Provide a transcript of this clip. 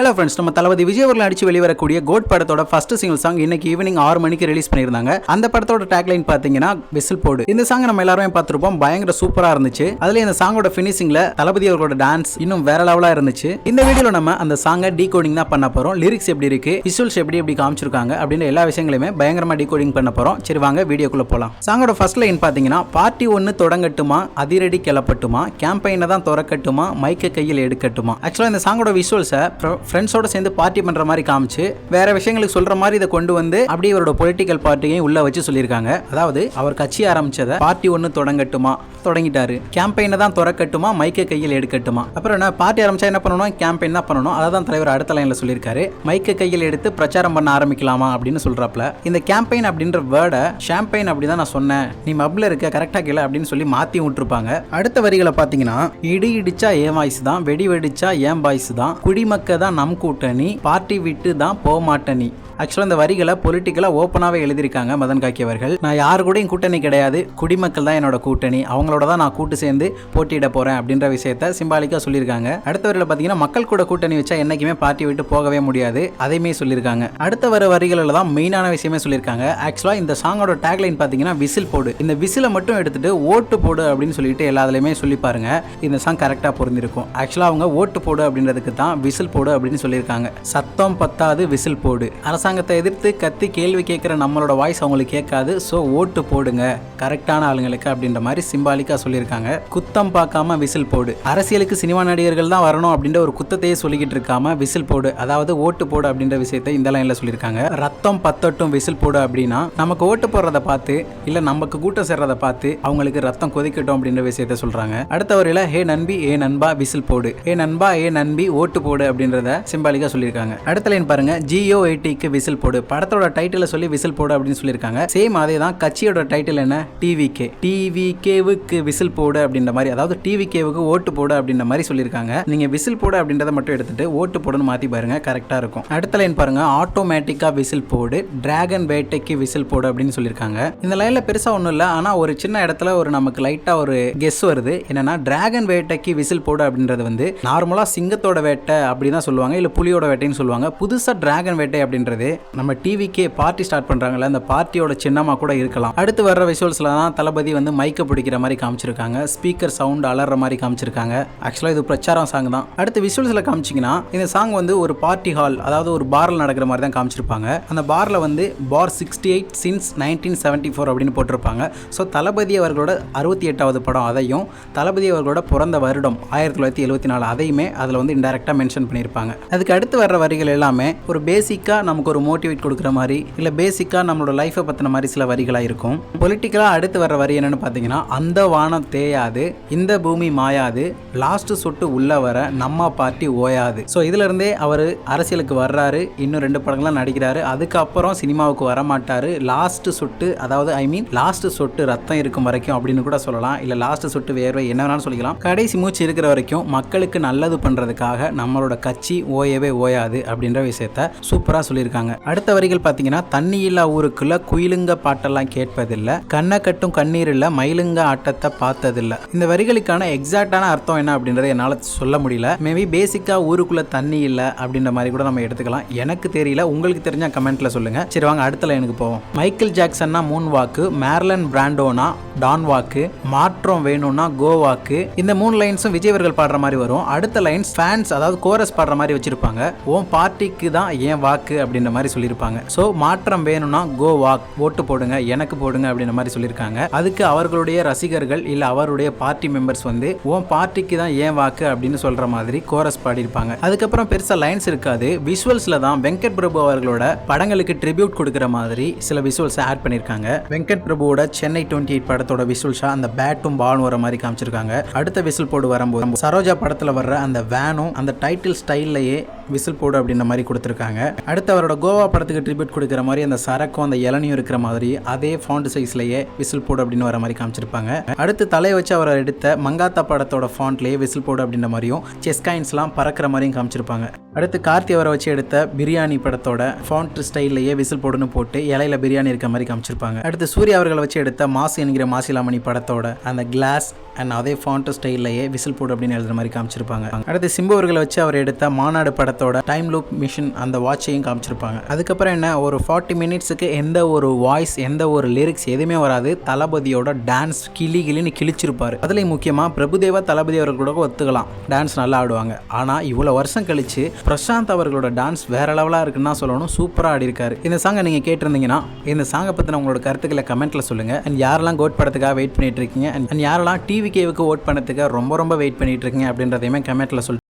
Hello friends நம்ம தளபதி விஜய் அவர்கள் அடிச்சு வெளிவரக்கூடிய கோட் படத்தோட ஃபர்ஸ்ட் சிங்கிள் சாங் இன்னைக்கு ஈவினிங் ஆறு மணிக்கு ரிலீஸ் பண்ணியிருந்தாங்க. அந்த படத்தோட டேக்லைன் பார்த்தீங்கன்னா விசில் போடு. இந்த சாங் நம்ம எல்லாருமே பார்த்துருப்போம். பயங்கர சூப்பராக இருந்துச்சு. அதுல இந்த சாங்கோட ஃபினிஷிங்ல தளபதி அவர்களோட டான்ஸ் இன்னும் வேற லெவலாக இருந்துச்சு. இந்த வீடியோல நம்ம அந்த சாங்கை டீ கோடிங் தான் பண்ண போறோம். லிரிக்ஸ் எப்படி இருக்கு விசுவல்ஸ் எப்படி எப்படி காமிச்சிருக்காங்க அப்படின்னு எல்லா விஷயங்களையுமே பயங்கரமா டீ கோடிங் பண்ண போறோம். சரி வாங்க வீடியோக்குள்ள போலாம். சாங்கோட ஃபர்ஸ்ட் லைன் பார்த்தீங்கன்னா பார்ட்டி ஒன்று தொடங்கட்டுமா? அதிரடி கிளப்பட்டுமா? கேம்பெயினை தான் திறக்கட்டுமா? மைக்க கையில் எடுக்கட்டுமா? ஆக்சுவலாக இந்த சாங்கோட விஷுவல்ஸை ஃப்ரெண்ட்ஸோட சேர்ந்து பார்ட்டி பண்ற மாதிரி காமிச்சு வேற விஷயங்களுக்கு சொல்ற மாதிரி இதை கொண்டு வந்து அப்படியே இவரோட பொலிட்டிக்கல் பார்ட்டியையும் உள்ள வச்சு சொல்லியிருக்காங்க. அதாவது அவர் கட்சி ஆரம்பிச்சதை பார்ட்டி ஒன்று தொடங்கட்டுமா? தொடங்கிட்டாரு. கேம்பெயினை தான் திறக்கட்டுமா? மைக்கை கையில் எடுக்கட்டுமா? அப்புறம் என்ன பார்ட்டி ஆரம்பிச்சா என்ன பண்ணணும்? கேம்பெயின் தான் பண்ணணும். அதை தான் தலைவர் அடுத்த லைனில் சொல்லியிருக்காரு. மைக்கை கையில் எடுத்து பிரச்சாரம் பண்ண ஆரம்பிக்கலாமா அப்படின்னு சொல்றாப்ல இந்த கேம்பெயின் அப்படின்ற வேர்டை ஷாம்பெயின் அப்படி தான் நான் சொன்னேன். நீ மப்ல இருக்க கரெக்டாக கேள அப்படின்னு சொல்லி மாற்றி விட்டுருப்பாங்க. அடுத்த வரிகளை பார்த்தீங்கன்னா இடி இடிச்சா ஏன் வாய்ஸ் தான் வெடி வெடிச்சா ஏன் பாய்ஸ் தான் குடிமக்க தான் நம் கூட்டணி பார்ட்டி விட்டு தான் போக மாட்டனி. ஆக்சுவலாக இந்த வரிகளை பொலிட்டிக்கலாக ஓப்பனாகவே எழுதியிருக்காங்க மதன் காக்கி அவர்கள். நான் யார் கூடயும் கூட்டணி கிடையாது. குடிமக்கள் தான் என்னோட கூட்டணி. அவங்களோட தான் நான் கூட்டு சேர்ந்து போட்டியிட போகிறேன் அப்படின்ற விஷயத்த சிம்பாலிக்காக சொல்லியிருக்காங்க. அடுத்த வரியில் பார்த்தீங்கன்னா மக்கள் கூட கூட்டணி வச்சா என்றைக்குமே பார்ட்டி விட்டு போகவே முடியாது. அதையுமே சொல்லியிருக்காங்க. அடுத்த வர வரிகளில் தான் மெயினான விஷயமே சொல்லியிருக்காங்க. ஆக்சுவலாக இந்த சாங்கோட டேக்லைன் பார்த்தீங்கன்னா விசில் போடு. இந்த விசிலை மட்டும் எடுத்துட்டு ஓட்டு போடு அப்படின்னு சொல்லிட்டு எல்லாத்துலேயுமே சொல்லி பாருங்க. இந்த சாங் கரெக்டாக பொருந்திருக்கும். ஆக்சுவலாக அவங்க ஓட்டு போடு அப்படின்றதுக்கு தான் விசில் போடு அப்படின்னு அப்படின்னு சொல்லியிருக்காங்க. சத்தம் பத்தாது விசில் போடு. அரசாங்கத்தை எதிர்த்து கத்தி கேள்வி கேட்குற நம்மளோட வாய்ஸ் அவங்களுக்கு கேட்காது ஸோ ஓட்டு போடுங்க. கரெக்டான ஆளுங்களுக்கு அப்படின்ற மாதிரி சிம்பாலிக்காக சொல்லியிருக்காங்க. குத்தம் பார்க்காம விசில் போடு. அரசியலுக்கு சினிமா நடிகர்கள் தான் வரணும் அப்படின்ற ஒரு குத்தத்தையே சொல்லிக்கிட்டு இருக்காம விசில் போடு. அதாவது ஓட்டு போடு அப்படின்ற விஷயத்தை இந்த லைனில் சொல்லியிருக்காங்க. ரத்தம் பத்தட்டும் விசில் போடு அப்படின்னா நமக்கு ஓட்டு போடுறத பார்த்து இல்லை நமக்கு கூட்டம் சேர்றதை பார்த்து அவங்களுக்கு ரத்தம் கொதிக்கட்டும் அப்படின்ற விஷயத்த சொல்கிறாங்க அடுத்த வரையில் ஹே நண்பி ஏ நண்பா விசில் போடு. ஏ நண்பா ஏ நண்பி ஓட்டு போடு அப்படின்றத சிம்பாலிக்கா சொல்லியிருக்காங்க. அடுத்த லைன் பாருங்க. ஜியோ எயிட்டிக்கு விசில் போடு. படத்தோட டைட்டிலை சொல்லி விசில் போடு அப்படின்னு சொல்லியிருக்காங்க. சேம் அதே தான் கட்சியோட டைட்டில் என்ன? டிவிகே டிவிகேவுக்கு விசில் போடு அப்படின்ற மாதிரி அதாவது டிவிகேவுக்கு ஓட்டு போடு அப்படின்ற மாதிரி சொல்லியிருக்காங்க. நீங்க விசில் போடு அப்படின்றத மட்டும் எடுத்துட்டு ஓட்டு போடுன்னு மாத்தி பாருங்க. கரெக்டாக இருக்கும். அடுத்த லைன் பாருங்க. ஆட்டோமேட்டிக்கா விசில் போடு. டிராகன் வேட்டைக்கு விசில் போடு அப்படின்னு சொல்லியிருக்காங்க. இந்த லைன்ல பெருசா ஒன்றும் இல்லை. ஆனா ஒரு சின்ன இடத்துல ஒரு நமக்கு லைட்டா ஒரு கெஸ் வருது. என்னன்னா டிராகன் வேட்டைக்கு விசில் போடு அப்படின்றது வந்து நார்மலா சிங்கத்தோட வேட்டை அப்படி தான் சொல்லுவாங்க. இல்லை புலியோட வேட்டைன்னு சொல்லுவாங்க. புதுசாக டிராகன் வேட்டை அப்படின்றது நம்ம டிவிக்கே பார்ட்டி ஸ்டார்ட் பண்ணுறாங்கல்ல அந்த பார்ட்டியோட சின்னமாக கூட இருக்கலாம். அடுத்து வர்ற விஷுவல்ஸில் தான் தளபதி வந்து மைக்க பிடிக்கிற மாதிரி காமிச்சிருக்காங்க. ஸ்பீக்கர் சவுண்ட் அலற மாதிரி காமிச்சிருக்காங்க. ஆக்சுவலாக இது பிரச்சாரம் சாங் தான். அடுத்து விஷுவல்ஸில் காமிச்சிங்கன்னா இந்த சாங் வந்து ஒரு பார்ட்டி ஹால் அதாவது ஒரு பார்ல நடக்கிற மாதிரி தான் காமிச்சிருப்பாங்க. அந்த பார்ல வந்து bar sixty eight since nineteen seventy four அப்படின்னு போட்டிருப்பாங்க. ஸோ தளபதி அவர்களோட அறுபத்தி எட்டாவது படம் அதையும் தளபதி அவர்களோட பிறந்த வருடம் ஆயிரத்தி தொள்ளாயிரத்தி எழுபத்தி நாலு அதையுமே அதில் வந்து இன்டெரக்டாக மென்ஷன் பண்ணியிருப்பாங்க. அதுக்கு அடுத்து வர்ற வரிகள் எல்லாமே ஒரு பேசிக்காக நமக்கு ஒரு மோட்டிவேட் கொடுக்குற மாதிரி இல்லை பேசிக்காக நம்மளோட லைஃப்பை பற்றின மாதிரி சில வரிகளாக இருக்கும். பொலிட்டிக்கலாக அடுத்து வர்ற வரி என்னென்னு பார்த்தீங்கன்னா அந்த வானம் தேயாது இந்த பூமி மாயாது லாஸ்ட் சொட்டு உள்ள வர நம்ம பார்ட்டி ஓயாது. ஸோ இதுலேருந்தே அவர் அரசியலுக்கு வர்றாரு இன்னும் ரெண்டு படங்கள்லாம் நடிக்கிறாரு. அதுக்கப்புறம் சினிமாவுக்கு வர மாட்டாரு லாஸ்ட் சொட்டு அதாவது ஐ மீன் லாஸ்ட் சொட்டு ரத்தம் இருக்கும் வரைக்கும் அப்படின்னு கூட சொல்லலாம். இல்லை லாஸ்ட் சொட்டு வேர்வை என்ன வேணாலும் சொல்லிக்கலாம். கடைசி மூச்சு இருக்கிற வரைக்கும் மக்களுக்கு நல்லது பண்ணுறதுக்காக நம்மளோட கட்சி ஓயவே ஓயாது அப்படின்ற விஷயத்த சூப்பரா சொல்லியிருக்காங்க. அடுத்த வரிகள் பார்த்தீங்கன்னா தண்ணி இல்லா ஊருக்குள்ள குயிலுங்க பாட்டெல்லாம் கேட்பதில்லை கண்ணை கட்டும் கண்ணீர் இல்ல மயிலுங்க ஆட்டத்தை பார்த்ததில்ல. இந்த வரிகளுக்கான எக்ஸாக்டான அர்த்தம் என்ன அப்படின்றத என்னால் சொல்ல முடியல. மேபி பேசிக்காக ஊருக்குள்ள தண்ணி இல்லை அப்படின்ற மாதிரி கூட நம்ம எடுத்துக்கலாம். எனக்கு தெரியல உங்களுக்கு தெரிஞ்ச கமெண்ட்ல சொல்லுங்க. சரி வாங்க அடுத்த லைனுக்கு போவோம். மைக்கேல் ஜாக்சன்னா மூன் வாக்கு மேர்லன் பிராண்டோனா டான் வாக்கு மாற்றம் வேணும்னா கோ வாக்கு இந்த மூணு லைன்ஸும் விஜயவர்கள் பாடுற மாதிரி வரும். அடுத்த லைன்ஸ் ஃபேன்ஸ் அதாவது கோரஸ் பாடுற மாதிரி வச்சிருப்பாங்க. உன் பார்ட்டிக்கு தான் ஏன் வாக்கு அப்படின்ற மாதிரி சொல்லியிருப்பாங்க. ஸோ மாற்றம் வேணும்னா கோ வாக் ஓட்டு போடுங்க எனக்கு போடுங்க அப்படின்ற மாதிரி சொல்லியிருக்காங்க. அதுக்கு அவர்களுடைய ரசிகர்கள் இல்லை அவருடைய பார்ட்டி மெம்பர்ஸ் வந்து உன் பார்ட்டிக்கு தான் ஏன் வாக்கு அப்படின்னு சொல்கிற மாதிரி கோரஸ் பாடியிருப்பாங்க. அதுக்கப்புறம் பெருசாக லைன்ஸ் இருக்காது. விஷுவல்ஸ்ல தான் வெங்கட் பிரபு அவர்களோட படங்களுக்கு ட்ரிபியூட் கொடுக்குற மாதிரி சில விஷுவல்ஸ் ஆட் பண்ணியிருக்காங்க. வெங்கட் பிரபுவோட சென்னை டுவெண்ட்டி எயிட் படத்தோட விஷுவல்ஸாக அந்த பேட்டும் பாலும் வர மாதிரி காமிச்சிருக்காங்க. அடுத்த விசில் போடு வரும்போது சரோஜா படத்தில் வர்ற அந்த வேனும் அந்த டைட்டில் ஸ்டைலில் ஸ்டைல்லையே விசில் போடு அப்படின்ற மாதிரி கொடுத்துருக்காங்க. அடுத்து அவரோட கோவா படத்துக்கு ட்ரிபியூட் கொடுக்குற மாதிரி அந்த சரக்கும் அந்த இளநியும் இருக்கிற மாதிரி அதே ஃபாண்ட் சைஸ்லயே விசில் போடு அப்படின்னு வர மாதிரி காமிச்சிருப்பாங்க. அடுத்து தலையை வச்சு அவர் எடுத்த மங்காத்தா படத்தோட ஃபாண்ட்லேயே விசில் போடு அப்படின்ற மாதிரியும் செஸ் காயின்ஸ்லாம் பறக்கிற மாதிரியும் காமிச்சிருப்பாங்க. அடுத்து கார்த்தி அவரை வச்சு எடுத்த பிரியாணி படத்தோட ஃபாண்ட் ஸ்டைல்லையே விசில் போடுன்னு போட்டு இலையில பிரியாணி இருக்க மாதிரி காமிச்சிருப்பாங்க. அடுத்து சூர்யா அவர்களை வச்சு எடுத்த மாசு என்கிற மாசிலாமணி படத்தோட அந்த கிளாஸ் அண்ட் அதே ஃபாண்ட் ஸ்டைல்லையே விசில் போடு அப்படின்னு எழுதுற மாதிரி காமிச்சிருப்பாங்க. அடுத்து சிம்பு அவர்களை வச்சு அவர் எடுத்த மாநாடு படத்தை படத்தோட டைம் லூப் மிஷின் அந்த வாட்சையும் காமிச்சிருப்பாங்க. அதுக்கப்புறம் என்ன? ஒரு ஃபார்ட்டி மினிட்ஸுக்கு எந்த ஒரு வாய்ஸ் எந்த ஒரு லிரிக்ஸ் எதுவுமே வராது. தளபதியோட டான்ஸ் கிளி கிளின்னு கிழிச்சிருப்பார். அதுலேயும் முக்கியமாக பிரபுதேவா தளபதி அவர்கள் கூட ஒத்துக்கலாம். டான்ஸ் நல்லா ஆடுவாங்க. ஆனால் இவ்வளோ வருஷம் கழிச்சு பிரசாந்த் அவர்களோட டான்ஸ் வேற லெவலாக இருக்குன்னு சொல்லணும். சூப்பராக ஆடிருக்காரு இந்த சாங்கை நீங்கள் கேட்டிருந்தீங்கன்னா இந்த சாங்கை பற்றின உங்களோட கருத்துக்களை கமெண்ட்ல சொல்லுங்க. அண்ட் யாரெல்லாம் கோட் படத்துக்காக வெயிட் பண்ணிட்டு இருக்கீங்க? அண்ட் யாரெல்லாம் டிவி கேவுக்கு ஓட் பண்ணதுக்கு ரொம்ப ரொம்ப வெயிட் பண்ணிட்டு இருக்கீங்க அப்படின்றதையுமே கமெண்ட்ல சொல்லுங்க.